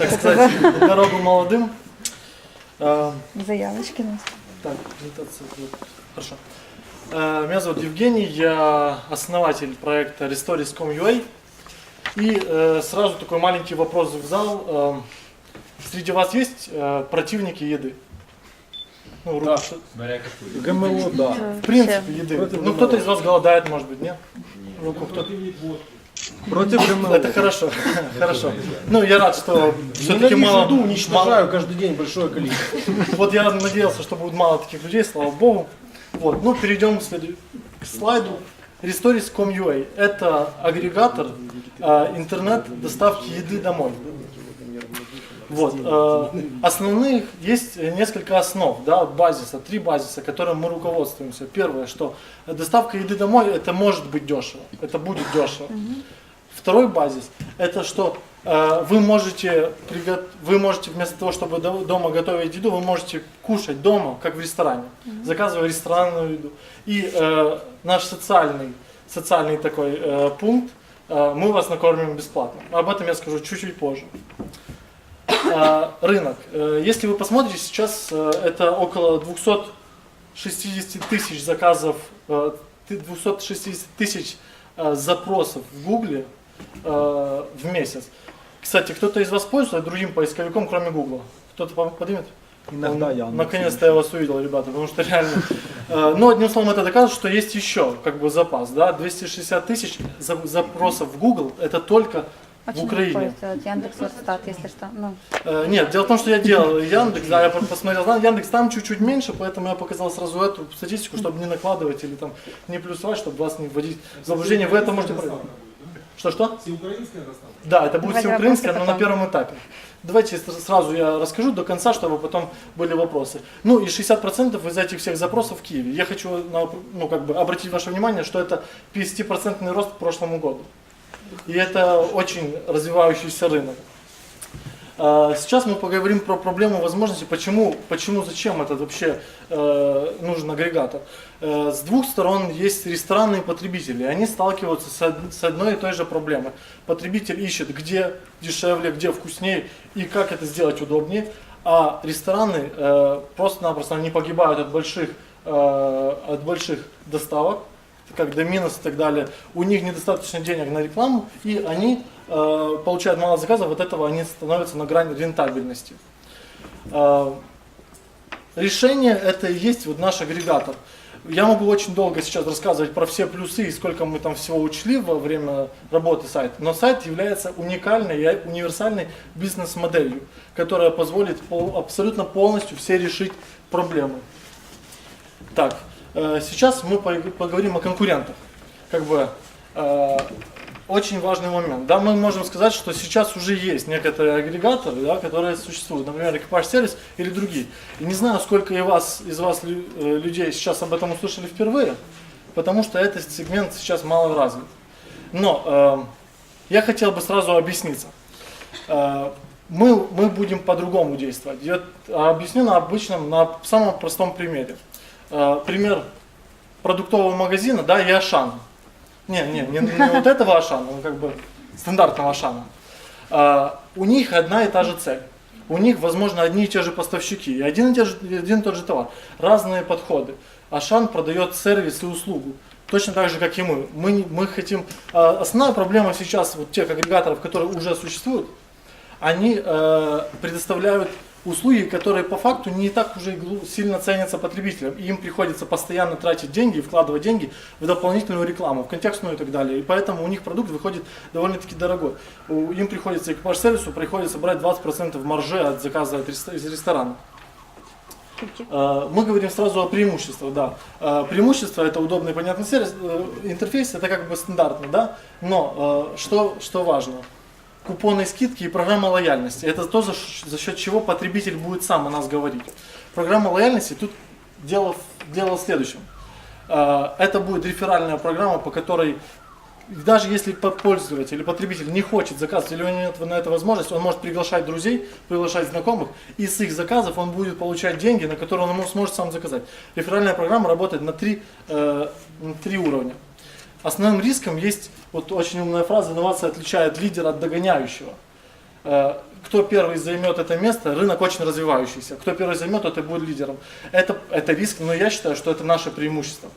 так сказать, дорогу молодым. Э, Заявочки нас. Так, презентация будет. Хорошо. Э, Меня зовут Евгений, я основатель проекта Restoris.com.ua. И э, сразу такой маленький вопрос в зал. Э, Среди вас есть э, противники еды? Ну, Да. ГМО, да. В принципе, еды. Ну, кто-то из вас голодает, может быть, нет? Руку кто-то. Против ГМО. Это хорошо, хорошо. Ну, я рад, что все-таки Ненавижу мало, еду, уничтожаю каждый день большое количество. Вот я надеялся, что будет мало таких людей, слава богу. Вот, ну перейдем к, слайду. Restoris.com.ua – это агрегатор э, интернет доставки еды домой. Вот, э, основных есть несколько основ, да, базиса, три базиса, которым мы руководствуемся. Первое, что доставка еды домой это может быть дешево, это будет дешево. Второй базис это что э, вы можете вы можете вместо того, чтобы до- дома готовить еду, вы можете кушать дома, как в ресторане, заказывая ресторанную еду. И э, наш социальный социальный такой э, пункт э, мы вас накормим бесплатно. Об этом я скажу чуть-чуть позже. Э, рынок. Э, Если вы посмотрите, сейчас э, это около 260 тысяч заказов, э, ты- 260 тысяч э, запросов в Гугле э, в месяц. Кстати, кто-то из вас пользуется другим поисковиком, кроме Гугла? Кто-то по- поднимет? Иногда Он- я. Наконец-то я вас увидел, ребята, потому что реально... э, Ну, одним словом, это доказывает, что есть еще как бы запас, да, 260 тысяч за- запросов в Google, это только в Украине. Яндекс Верстат, если что. Ну, Э, Нет, дело в том, что я делал Яндекс, да, я по- посмотрел Яндекс, там чуть-чуть меньше, поэтому я показал сразу эту статистику, чтобы не накладывать или там не плюсовать, чтобы вас не вводить в заблуждение. Вы это можете проверить. Что-что? Всеукраинская доставка? Да, это будет Давайте всеукраинское, вопросы но на первом этапе. Давайте сразу я расскажу до конца, чтобы потом были вопросы. Ну и 60% из этих всех запросов в Киеве. Я хочу ну, как бы обратить ваше внимание, что это 50% рост к прошлому году. И это очень развивающийся рынок. А, Сейчас мы поговорим про проблему возможности, почему, почему зачем этот вообще э, нужен агрегатор. Э, с двух сторон есть ресторанные потребители, они сталкиваются с, од- с одной и той же проблемой. Потребитель ищет, где дешевле, где вкуснее и как это сделать удобнее, а рестораны э, просто-напросто они погибают от больших, от больших доставок, как Доминос и так далее, у них недостаточно денег на рекламу, и они э, получают мало заказов, от этого они становятся на грани рентабельности. Э, решение это и есть вот наш агрегатор. Я могу очень долго сейчас рассказывать про все плюсы и сколько мы там всего учли во время работы сайта, но сайт является уникальной и универсальной бизнес-моделью, которая позволит абсолютно полностью все решить проблемы. Так, сейчас мы пог- поговорим о конкурентах. Как бы э, очень важный момент. Да, мы можем сказать, что сейчас уже есть некоторые агрегаторы, да, которые существуют, например, экипаж сервис или другие. И не знаю, сколько и вас, из вас э, людей сейчас об этом услышали впервые, потому что этот сегмент сейчас мало развит. Но э, я хотел бы сразу объясниться. Э, мы, мы будем по-другому действовать. Я объясню на обычном, на самом простом примере. Э, пример продуктового магазина, да, и Ашана. Не, не, не, не вот этого Ашана, ну как бы стандартного Ашана. А, у них одна и та же цель. У них, возможно, одни и те же поставщики, и один и, те же, один и тот же товар. Разные подходы. Ашан продает сервис и услугу. Точно так же, как и мы. Мы, мы хотим... а, Основная проблема сейчас вот тех агрегаторов, которые уже существуют, они э, предоставляют услуги, которые по факту не так уже сильно ценятся потребителям. И им приходится постоянно тратить деньги, вкладывать деньги в дополнительную рекламу, в контекстную и так далее. И поэтому у них продукт выходит довольно-таки дорогой. Им приходится, экипаж сервису приходится брать 20% маржи от заказа из ресторана. Э, Мы говорим сразу о преимуществах, да. Э, Преимущество это удобный понятный сервис, э, интерфейс это как бы стандартно, да. Но э, что, что важно? Купоны скидки и программа лояльности. Это то, за, за счет чего потребитель будет сам о нас говорить. Программа лояльности тут дело, дело в следующем. Э, Это будет реферальная программа, по которой даже если по- пользователь или потребитель не хочет заказывать, или у него нет на это возможности, он может приглашать друзей, приглашать знакомых, и с их заказов он будет получать деньги, на которые он сможет сам заказать. Реферальная программа работает на три, э, на три уровня. Основным риском есть, вот очень умная фраза, инновация отличает лидера от догоняющего. Э, кто первый займет это место, рынок очень развивающийся. Кто первый займет, и будет лидером. Это, это риск, но я считаю, что это наше преимущество.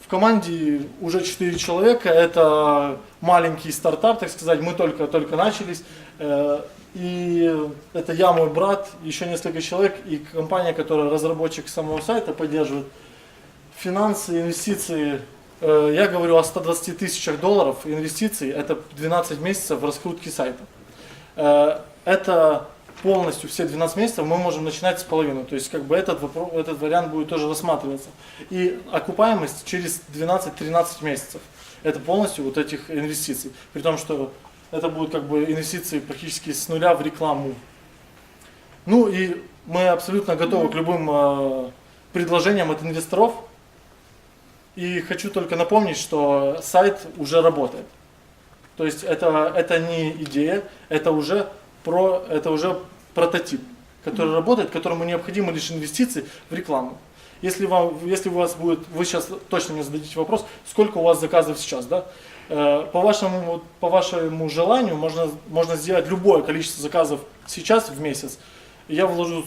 В команде уже 4 человека, это маленький стартап, так сказать, мы только, только начались. Э, И это я, мой брат, еще несколько человек и компания, которая разработчик самого сайта поддерживает. Финансы, инвестиции, э, я говорю о 120 тысячах долларов инвестиций, это 12 месяцев раскрутки сайта. Э, Это полностью все 12 месяцев мы можем начинать с половины. То есть как бы этот, вопро- этот вариант будет тоже рассматриваться. И окупаемость через 12-13 месяцев. Это полностью вот этих инвестиций. При том, что это будут как бы инвестиции практически с нуля в рекламу. Ну и мы абсолютно готовы к любым э, предложениям от инвесторов. И хочу только напомнить, что сайт уже работает. То есть это, это не идея, это уже, про, это уже прототип, который работает, которому необходимы лишь инвестиции в рекламу. Если, вам, если у вас будет, вы сейчас точно мне зададите вопрос, сколько у вас заказов сейчас, да? Э, По вашему, по вашему желанию можно, можно сделать любое количество заказов сейчас в месяц. Я вложу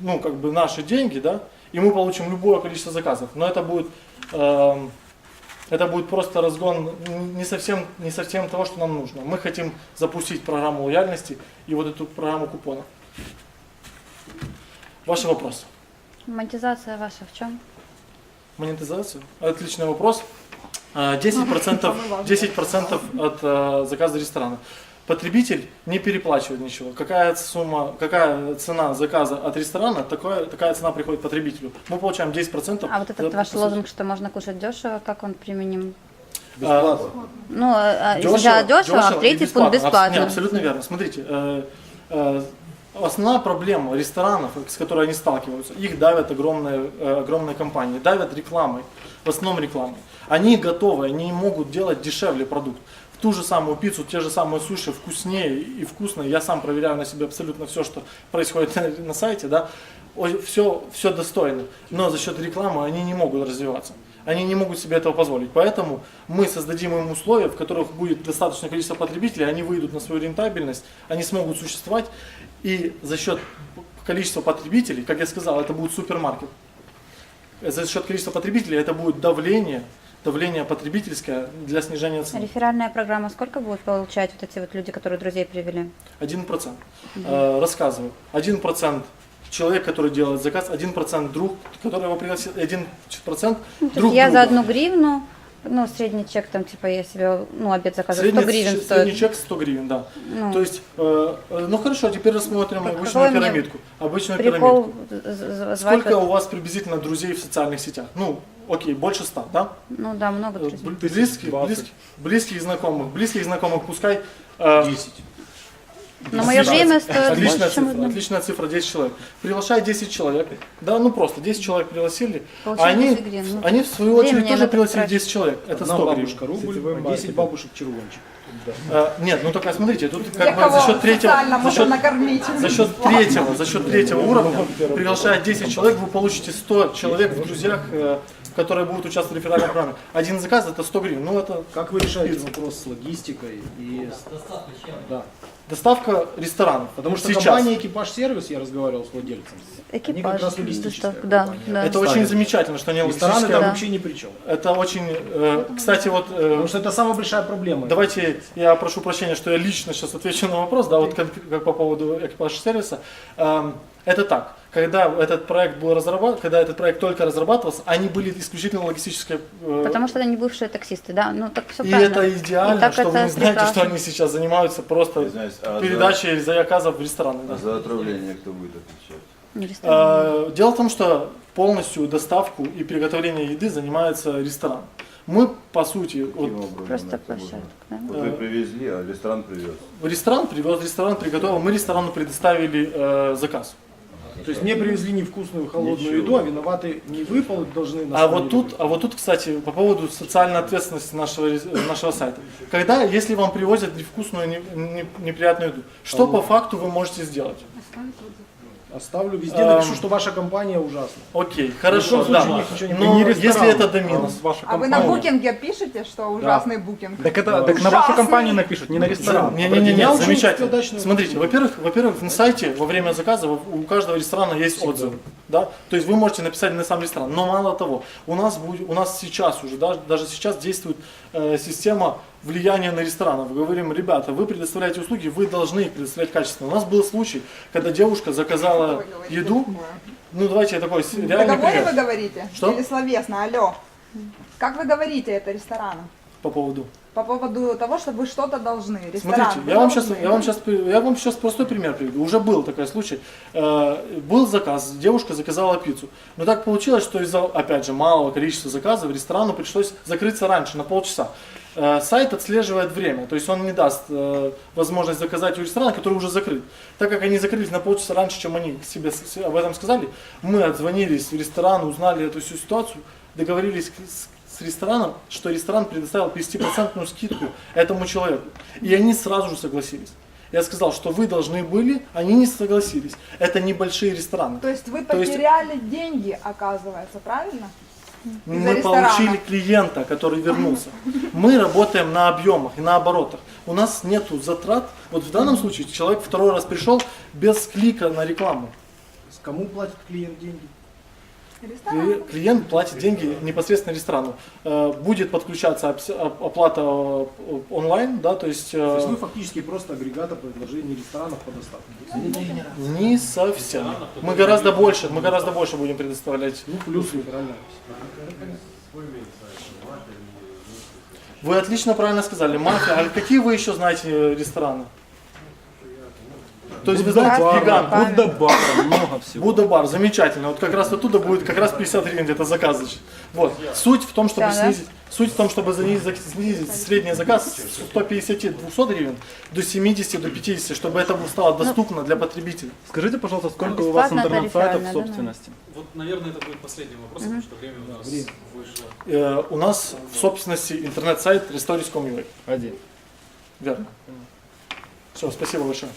ну, как бы наши деньги, да, и мы получим любое количество заказов. Но это будет эм, это будет просто разгон не совсем, не совсем того, что нам нужно. Мы хотим запустить программу лояльности и вот эту программу купонов. Ваши вопросы. Монетизация ваша в чем? Монетизацию? Отличный вопрос. А, 10%, 10% от э, заказа ресторана. Потребитель не переплачивает ничего. Какая сумма, какая цена заказа от ресторана, такая, такая цена приходит потребителю. Мы получаем 10%. А вот этот за- ваш лозунг, что можно кушать дешево, как он применим? Бесплатно. Ну, а, а, Дешево, да, дешево, а дешево и третий пункт бесплатно. Абс- бесплатно. не, абсолютно верно. Смотрите, э, э, основная проблема ресторанов, с которой они сталкиваются, их давят огромные, э, огромные компании, давят рекламой, в основном рекламой. Они готовы, они могут делать дешевле продукт. Ту же самую пиццу, те же самые суши вкуснее и вкусные. Я сам проверяю на себе абсолютно все, что происходит на, на сайте, да. Все, все достойно. Но за счет рекламы они не могут развиваться. Они не могут себе этого позволить. Поэтому мы создадим им условия, в которых будет достаточное количество потребителей, они выйдут на свою рентабельность, они смогут существовать. И за счет количества потребителей, как я сказал, это будет супермаркет. За счет количества потребителей это будет давление, давление потребительское для снижения цен. Реферальная программа сколько будут получать вот эти вот люди, которые друзей привели? Один процент. Э, Рассказываю. Один процент человек, который делает заказ, один процент друг, который его пригласил, один процент Ну, друг я за друга. одну гривну, ну, средний чек там, типа, я себе, ну, обед заказываю, Средний, 100 гривен ч- стоит. средний чек 100 гривен, да. Ну. То есть, э, э, ну хорошо, теперь рассмотрим Какой обычную пирамидку. Обычную Прикол пирамидку. Сколько вот- у вас приблизительно друзей в социальных сетях? Ну, окей, больше 100, да? Ну да, много Э, друзей. бл- Близких, 20. близких, близких знакомых. Близких знакомых пускай э, 10. Но мое время стоит Отличная больше, чем цифра, одно. отличная цифра 10 человек. Приглашай 10 человек. Да, ну просто 10 человек пригласили. Получили а они, 10 гривен. Ну, они в свою очередь тоже на пригласили трачу. 10 человек. Это 100 Одна гривен. бабушка рубль, а 10 маркетинг. бабушек червончик. Э, нет, ну только смотрите, тут Для как бы кого за счет третьего, за счет, накормить? за счет третьего, за счет третьего уровня, приглашая 10 человек, вы получите 100 человек в друзьях, которые будут участвовать в реферальной программе. Один заказ это 100 гривен. Ну это Как вы решаете Пицца. вопрос с логистикой и с... Да. доставка ресторанов. Потому что сейчас. компания Экипаж Сервис, я разговаривал с владельцем. Они как Экипаж, раз логистическая доставка, да, да. Это очень замечательно, что они Рестораны там Да. вообще ни при чем. Это очень, э, кстати, вот э, Потому что это самая большая проблема. Давайте я прошу прощения, что я лично сейчас отвечу на вопрос, да, вот как, как по поводу экипаж сервиса. Эм, это так, когда этот проект был разрабатыван, когда этот проект только разрабатывался, они были исключительно логистические. э, Потому что они бывшие таксисты, да, ну так все и правильно. это идеально, И так что вы это не знаете, прекрасно. что они сейчас занимаются просто а передачей заказов в рестораны. за, да. а за отравление кто будет отвечать? Э, Дело в том, что полностью доставку и приготовление еды занимается ресторан. Мы, по сути, вот, Каким Просто площадка, да? Вот вы привезли, а ресторан привез. ресторан привез, ресторан приготовил, мы ресторану предоставили э, заказ. То есть мне привезли невкусную холодную Ничего. еду, а виноваты не вы должны на А вот тут, а вот тут, кстати, по поводу социальной ответственности нашего, рес- нашего сайта. Когда, если вам привозят невкусную, не- не- неприятную еду, что по факту вы можете сделать? Оставлю везде, Эм. напишу, что ваша компания ужасна. Окей, хорошо, случае да. у них ничего не Но не если это до а минус. ваша А вы на компания. букинге пишете, что ужасный букинг? Так, это, Да. так на вашу Ужасный. компанию напишут, не на ресторан. Не, не, не, Я не, учусь замечательно. удачно. Смотрите, во-первых, во-первых, на сайте во время заказа у у каждого ресторана есть отзывы, да, то есть вы можете написать на сам ресторан. Но мало того, у нас будет, у нас сейчас уже, да, даже сейчас действует э, система влияния на рестораны. Мы говорим, ребята, вы предоставляете услуги, вы должны их предоставлять качественно. У нас был случай, когда девушка заказала Вы еду, ну давайте я такой реальный договоре вы пример говорите? Что? Или словесно? Алло. Как вы говорите это ресторану? по поводу. По поводу того, что вы что-то должны. Ресторан. Смотрите, вы я вам, должны. сейчас, я, вам сейчас, я вам сейчас простой пример приведу. Уже был такой случай. Э, был заказ, девушка заказала пиццу. Но так получилось, что из-за, опять же, малого количества заказов ресторану пришлось закрыться раньше, на полчаса. Э, сайт отслеживает время, то есть он не даст э, возможность заказать у ресторана, который уже закрыт. Так как они закрылись на полчаса раньше, чем они себе об этом сказали, мы отзвонились в ресторан, узнали эту всю ситуацию, договорились с, с рестораном, что ресторан предоставил 50% скидку этому человеку. И они сразу же согласились. Я сказал, что вы должны были, они не согласились. Это небольшие рестораны. То есть вы То есть- потеряли деньги, оказывается, правильно? Мы получили клиента, который вернулся. Мы работаем на объемах и на оборотах. У нас нету затрат. Вот в данном случае человек второй раз пришел без клика на рекламу. Кому платит клиент деньги? Ресторан. Кли- Клиент платит деньги непосредственно ресторану. Э, Будет подключаться оплата э, онлайн, да, то есть, То есть э, вы фактически просто агрегатор предложений ресторанов по доставке. не совсем. Мы гораздо больше, мы гораздо больше будем предоставлять. Ну, плюс реферальная. Вы отлично правильно сказали, мафия. А какие вы еще знаете э, рестораны? То есть знаете Бар, гигант. Будда бар, много всего. Будда бар, замечательно. Вот как раз оттуда будет как раз 50 гривен где-то заказывать. Вот. Суть в том, чтобы да? снизить, суть в том, чтобы занизить, снизить средний заказ с 150-200 гривен до 70 до 50, чтобы это стало доступно для потребителя. Скажите, пожалуйста, сколько у вас интернет-сайтов в да, собственности? Вот, наверное, это будет последний вопрос, потому что время у нас вышло. Э, у нас в собственности интернет-сайт restoris.com.ua. Один. Верно. Все, спасибо большое.